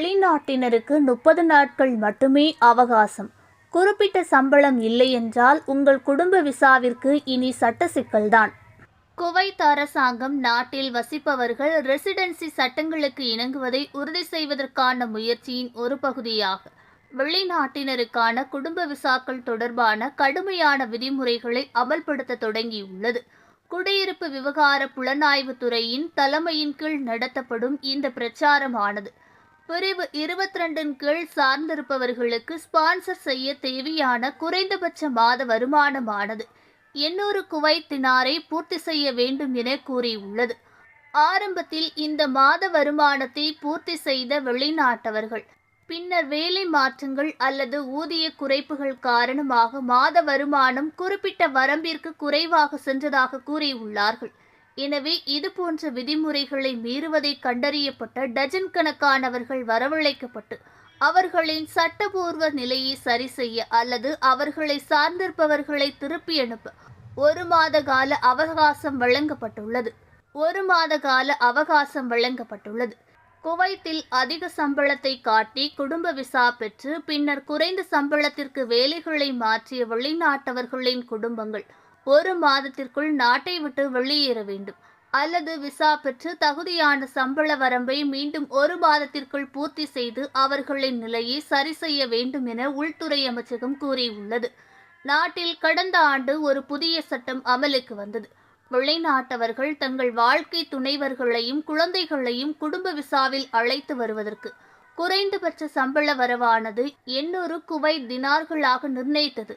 வெளிநாட்டினருக்கு முப்பது நாட்கள் மட்டுமே அவகாசம். குறிப்பிட்ட சம்பளம் இல்லை என்றால் உங்கள் குடும்ப விசாவிற்கு இனி சட்ட சிக்கல்தான். குவைத் அரசாங்கம் நாட்டில் வசிப்பவர்கள் ரெசிடென்சி சட்டங்களுக்கு இணங்குவதை உறுதி செய்வதற்கான முயற்சியின் ஒரு பகுதியாக வெளிநாட்டினருக்கான குடும்ப விசாக்கள் தொடர்பான கடுமையான விதிமுறைகளை அமல்படுத்த தொடங்கியுள்ளது. குடியிருப்பு விவகார புலனாய்வு துறையின் தலைமையின் கீழ் நடத்தப்படும் இந்த பிரச்சாரமானது பிரிவு இருபத்தி ரெண்டின் கீழ் சார்ந்திருப்பவர்களுக்கு ஸ்பான்சர் செய்ய தேவையான குறைந்தபட்ச மாத வருமானமானது. எண்ணூறு குவைத் தினாரை பூர்த்தி செய்ய வேண்டும் என கூறியுள்ளது. ஆரம்பத்தில் இந்த மாத வருமானத்தை பூர்த்தி செய்த வெளிநாட்டவர்கள் பின்னர் வேலை மாற்றங்கள் அல்லது ஊதிய குறைப்புகள் காரணமாக மாத வருமானம் குறிப்பிட்ட வரம்பிற்கு குறைவாக சென்றதாக கூறியுள்ளார்கள். எனவே இதுபோன்ற விதிமுறைகளை மீறுவதை கண்டறியப்பட்ட டஜன் கணக்கானவர்கள் வரவழைக்கப்பட்டு அவர்களின் சட்டபூர்வ நிலையை சரி செய்ய அல்லது அவர்களை சார்ந்திருப்பவர்களை திருப்பி அனுப்ப ஒரு மாத கால அவகாசம் வழங்கப்பட்டுள்ளது. ஒரு மாத கால அவகாசம் வழங்கப்பட்டுள்ளது. குவைத்தில் அதிக சம்பளத்தை காட்டி குடும்ப விசா பெற்று பின்னர் குறைந்த சம்பளத்திற்கு வேலைகளை மாற்றிய வெளிநாட்டவர்களின் குடும்பங்கள் ஒரு மாதத்திற்குள் நாட்டை விட்டு வெளியேற வேண்டும். அல்லது விசா பெற்று தகுதியான சம்பள வரம்பை மீண்டும் ஒரு மாதத்திற்குள் பூர்த்தி செய்து அவர்களின் நிலையை சரி செய்ய வேண்டும் என உள்துறை அமைச்சகம் கூறியுள்ளது. நாட்டில் கடந்த ஆண்டு ஒரு புதிய சட்டம் அமலுக்கு வந்தது. வெளிநாட்டவர்கள் தங்கள் வாழ்க்கை துணைவர்களையும் குழந்தைகளையும் குடும்ப விசாவில் அழைத்து வருவதற்கு குறைந்தபட்ச சம்பள வரவானது எண்ணூறு குவைத் தினார்களாக நிர்ணயித்தது.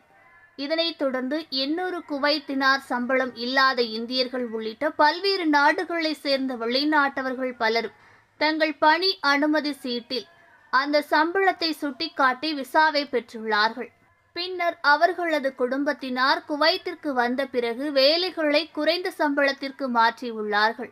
இதனைத் தொடர்ந்து எண்ணூறு குவைத்தினார் சம்பளம் இல்லாத இந்தியர்கள் உள்ளிட்ட பல்வேறு நாடுகளைச் சேர்ந்த வெளிநாட்டவர்கள் பலரும் தங்கள் பணி அனுமதி சீட்டில் அந்த சம்பளத்தை சுட்டிக்காட்டி விசாவை பெற்றுள்ளார்கள். பின்னர் அவர்களது குடும்பத்தினார் குவைத்திற்கு வந்த பிறகு வேலைகளை குறைந்த சம்பளத்திற்கு மாற்றியுள்ளார்கள்.